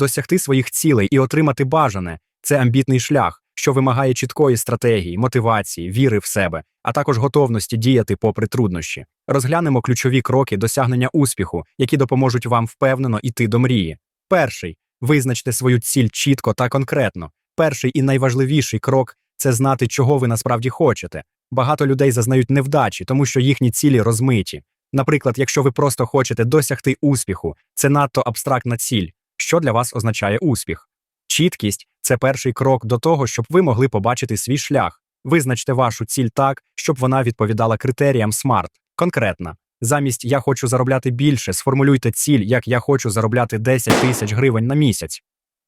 Досягти своїх цілей і отримати бажане це амбітний шлях, що вимагає чіткої стратегії, мотивації, віри в себе, а також готовності діяти попри труднощі. Розглянемо ключові кроки досягнення успіху, які допоможуть вам впевнено йти до мрії. Перший визначте свою ціль чітко та конкретно. Перший і найважливіший крок це знати, чого ви насправді хочете. Багато людей зазнають невдачі, тому що їхні цілі розмиті. Наприклад, якщо ви просто хочете досягти успіху, це надто абстрактна ціль. Що для вас означає успіх? Чіткість це перший крок до того, щоб ви могли побачити свій шлях. Визначте вашу ціль так, щоб вона відповідала критеріям SMART. Конкретно, замість я хочу заробляти більше, сформулюйте ціль, як я хочу заробляти 10 тисяч гривень на місяць.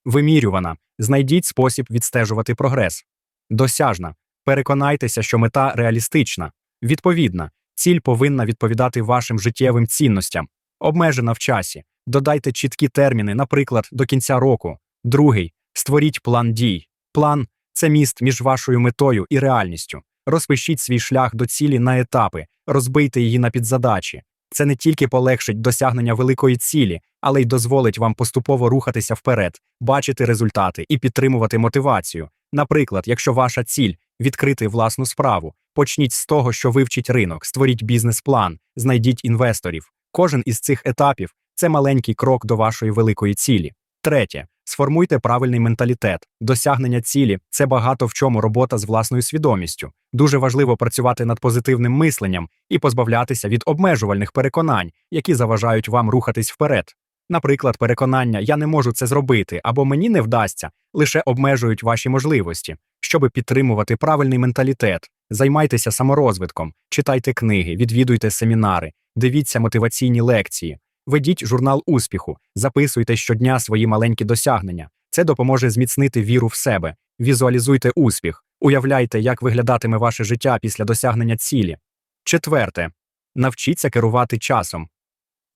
Вимірювана. Знайдіть спосіб відстежувати прогрес. Досяжна. Переконайтеся, що мета реалістична. Відповідна. Ціль повинна відповідати вашим життєвим цінностям. Обмежена в часі. Додайте чіткі терміни, наприклад, до кінця року. Другий створіть план дій. План це міст між вашою метою і реальністю. Розпишіть свій шлях до цілі на етапи, розбийте її на підзадачі. Це не тільки полегшить досягнення великої цілі, але й дозволить вам поступово рухатися вперед, бачити результати і підтримувати мотивацію. Наприклад, якщо ваша ціль відкрити власну справу, почніть з того, що вивчіть ринок, створіть бізнес-план, знайдіть інвесторів. Кожен із цих етапів це маленький крок до вашої великої цілі. Третє. Сформуйте правильний менталітет. Досягнення цілі це багато в чому робота з власною свідомістю. Дуже важливо працювати над позитивним мисленням і позбавлятися від обмежувальних переконань, які заважають вам рухатись вперед. Наприклад, переконання я не можу це зробити або мені не вдасться, лише обмежують ваші можливості. Щоби підтримувати правильний менталітет, займайтеся саморозвитком, читайте книги, відвідуйте семінари, дивіться мотиваційні лекції. Ведіть журнал успіху, записуйте щодня свої маленькі досягнення. Це допоможе зміцнити віру в себе. Візуалізуйте успіх, уявляйте, як виглядатиме ваше життя після досягнення цілі. Четверте. Навчіться керувати часом.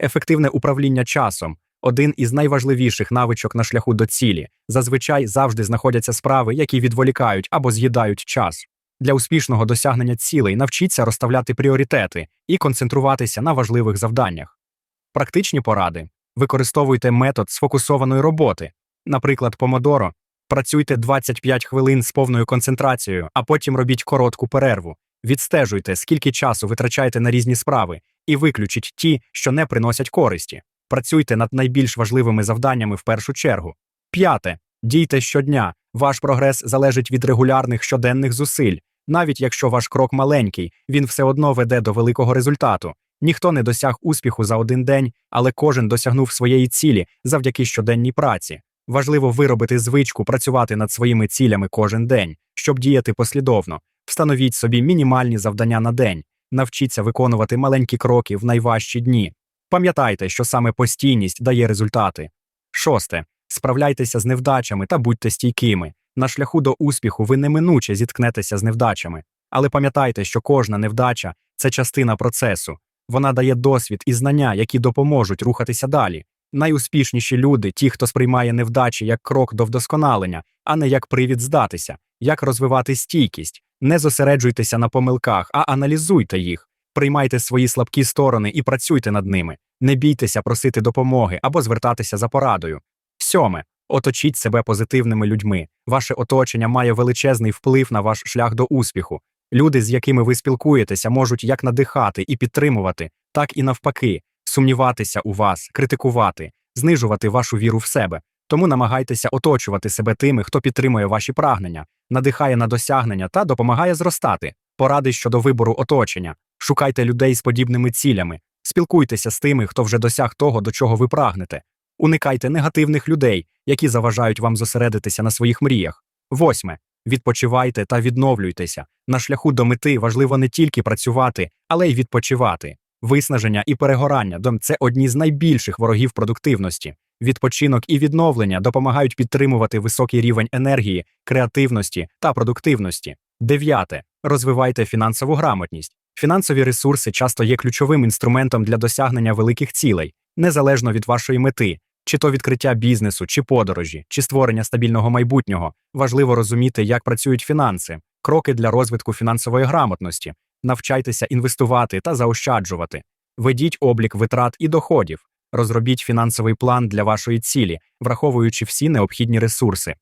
Ефективне управління часом один із найважливіших навичок на шляху до цілі. Зазвичай завжди знаходяться справи, які відволікають або з'їдають час. Для успішного досягнення цілей навчіться розставляти пріоритети і концентруватися на важливих завданнях. Практичні поради. Використовуйте метод сфокусованої роботи, наприклад, помодоро. Працюйте 25 хвилин з повною концентрацією, а потім робіть коротку перерву. Відстежуйте, скільки часу витрачаєте на різні справи, і виключіть ті, що не приносять користі. Працюйте над найбільш важливими завданнями в першу чергу. П'яте. Дійте щодня. Ваш прогрес залежить від регулярних щоденних зусиль. Навіть якщо ваш крок маленький, він все одно веде до великого результату. Ніхто не досяг успіху за один день, але кожен досягнув своєї цілі завдяки щоденній праці. Важливо виробити звичку працювати над своїми цілями кожен день, щоб діяти послідовно. Встановіть собі мінімальні завдання на день, навчіться виконувати маленькі кроки в найважчі дні. Пам'ятайте, що саме постійність дає результати. Шосте. Справляйтеся з невдачами та будьте стійкими. На шляху до успіху ви неминуче зіткнетеся з невдачами. Але пам'ятайте, що кожна невдача це частина процесу. Вона дає досвід і знання, які допоможуть рухатися далі. Найуспішніші люди ті, хто сприймає невдачі як крок до вдосконалення, а не як привід здатися, як розвивати стійкість. Не зосереджуйтеся на помилках, а аналізуйте їх. Приймайте свої слабкі сторони і працюйте над ними. Не бійтеся просити допомоги або звертатися за порадою. Сьоме. Оточіть себе позитивними людьми. Ваше оточення має величезний вплив на ваш шлях до успіху. Люди, з якими ви спілкуєтеся, можуть як надихати і підтримувати, так і навпаки, сумніватися у вас, критикувати, знижувати вашу віру в себе. Тому намагайтеся оточувати себе тими, хто підтримує ваші прагнення, надихає на досягнення та допомагає зростати. Поради щодо вибору оточення. Шукайте людей з подібними цілями, спілкуйтеся з тими, хто вже досяг того, до чого ви прагнете. Уникайте негативних людей, які заважають вам зосередитися на своїх мріях. Восьме. Відпочивайте та відновлюйтеся. На шляху до мети важливо не тільки працювати, але й відпочивати. Виснаження і перегорання це одні з найбільших ворогів продуктивності. Відпочинок і відновлення допомагають підтримувати високий рівень енергії, креативності та продуктивності. Дев'яте. Розвивайте фінансову грамотність. Фінансові ресурси часто є ключовим інструментом для досягнення великих цілей, незалежно від вашої мети, чи то відкриття бізнесу, чи подорожі, чи створення стабільного майбутнього. Важливо розуміти, як працюють фінанси, кроки для розвитку фінансової грамотності, навчайтеся інвестувати та заощаджувати, ведіть облік витрат і доходів, Розробіть фінансовий план для вашої цілі, враховуючи всі необхідні ресурси.